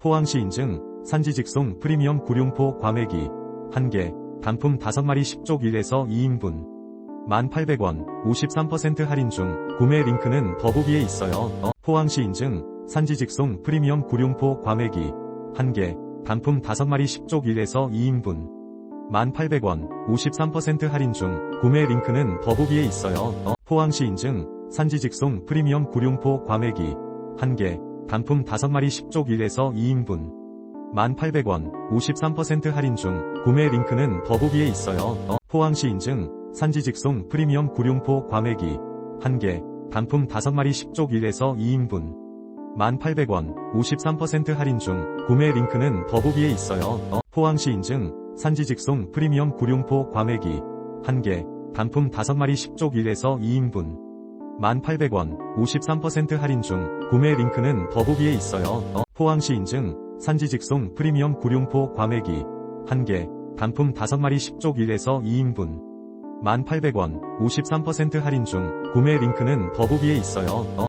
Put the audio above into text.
포항시 인증 산지 직송 프리미엄 구룡포 과메기 1개 단품 5마리 10쪽 1에서 2인분 1,800원 53% 할인 중 구매 링크는 더보기에 있어요. 어, 포항시 인증 산지 직송 프리미엄 구룡포 과메기 1개 단품 5마리 10쪽 1에서 2인분 1,800원 53% 할인 중 구매 링크는 더보기에 있어요. 어, 포항시 인증 산지 직송 프리미엄 구룡포 과메기 1개 단품 5마리 10쪽 1에서 2인분 1,800원 53% 할인 중 구매 링크는 더보기에 있어요. 어, 포항시 인증 산지 직송 프리미엄 구룡포 과메기 1개 단품 5마리 10쪽 1에서 2인분 1,800원 53% 할인 중 구매 링크는 더보기에 있어요. 어, 포항시 인증 산지 직송 프리미엄 구룡포 과메기 1개 단품 5마리 10쪽 1에서 2인분 1,800원 53% 할인 중 구매 링크는 더보기에 있어요. 어, 포항시 인증 산지 직송 프리미엄 구룡포 과메기 1개 단품 5마리 10쪽 1에서 2인분 1,800원 53% 할인 중 구매 링크는 더보기에 있어요. 어,